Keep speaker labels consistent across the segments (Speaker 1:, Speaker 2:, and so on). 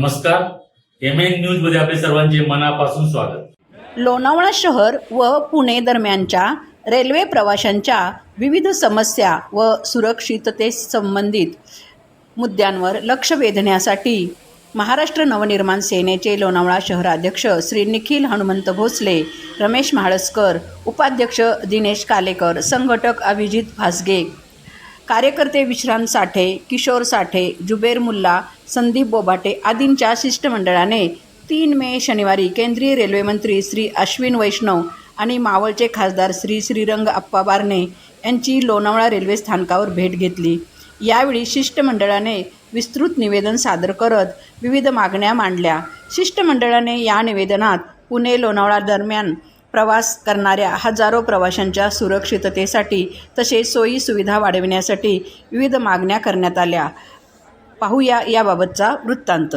Speaker 1: नमस्कार. M N न्यूजमध्ये आपले सर्वांचे मनापासून स्वागत.
Speaker 2: लोणावळा शहर व पुणे दरम्यानच्या रेल्वे प्रवाशांच्या विविध समस्या व सुरक्षिततेस संबंधित मुद्द्यांवर लक्ष वेधण्यासाठी महाराष्ट्र नवनिर्माण सेनेचे लोणावळा शहराध्यक्ष श्री निखिल हनुमंत भोसले रमेश म्हाळसकर उपाध्यक्ष दिनेश कालेकर संघटक अभिजित भासगे कार्यकर्ते विश्रांत साठे किशोर साठे जुबेर मुल्ला संदीप बोबाटे आदींच्या शिष्टमंडळाने तीन मे शनिवारी केंद्रीय रेल्वे मंत्री श्री अश्विन वैष्णव आणि मावळचे खासदार श्री श्रीरंग अप्पा बारणे यांची लोणावळा रेल्वे स्थानकावर भेट घेतली. यावेळी शिष्टमंडळाने विस्तृत निवेदन सादर करत विविध मागण्या मांडल्या. शिष्टमंडळाने या निवेदनात पुणे लोणावळा दरम्यान प्रवास करणाऱ्या हजारो प्रवाशांच्या सुरक्षिततेसाठी तसेच सोयी सुविधा वाढविण्यासाठी विविध मागण्या करण्यात आल्या. पाहूया याबाबतचा वृत्तांत.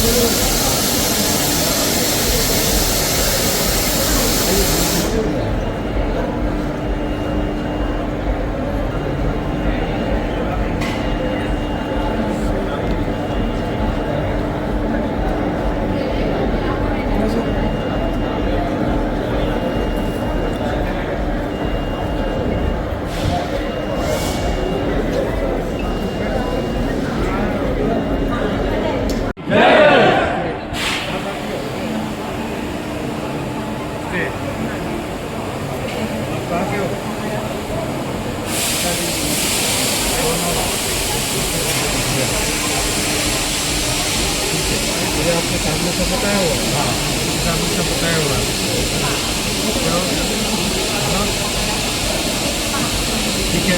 Speaker 3: Thank
Speaker 4: you.
Speaker 3: ये आपके सामने से बताया हुआ हाँ सामने से बताया हुआ हाँ। ठीक है